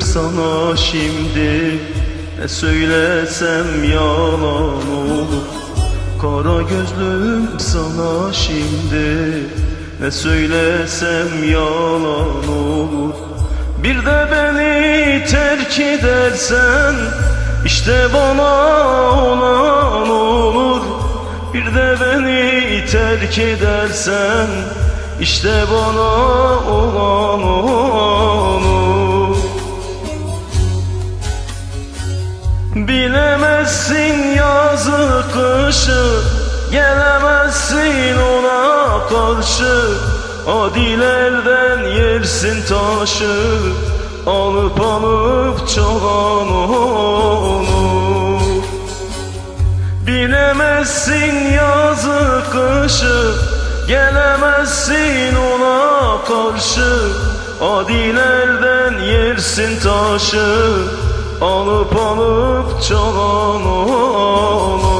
sana şimdi. Ne söylesem yalan olur. Kara gözlüm sana şimdi. Ne söylesem yalan olur. Bir de beni terk edersen işte bana olan olur. Bir de beni terk edersen işte bana olan Bilemezsin yazı kışı Gelemezsin ona karşı. Adilerden yersin taşı Alıp alıp çalan onu. Bilemezsin yazı kışı Gelemezsin ona karşı. Adilerden yersin taşı Alıp alıp çalan onu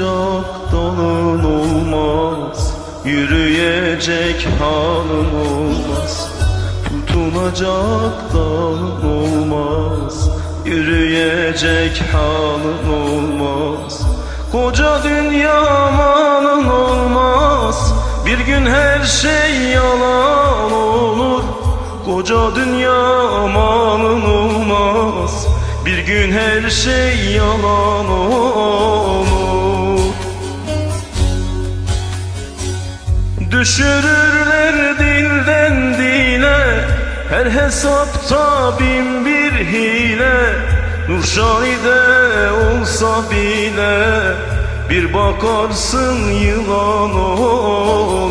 Tutunacak dalın olmaz Yürüyecek halın olmaz. Tutunacak dalın olmaz Yürüyecek halın olmaz. Koca dünya malın olmaz Bir gün her şey yalan olur. Koca dünya malın olmaz Bir gün her şey yalan olur Düşürürler dilden dile Her hesapta bin bir hile. Nurşahide olsa bile Bir bakarsın yılan olur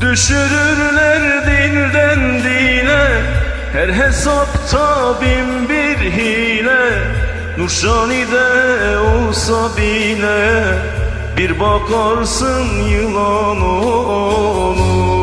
Düşürürler dilden dile Her hesapta bin Nurşani'de olsa bile Bir bakarsın yılan olur.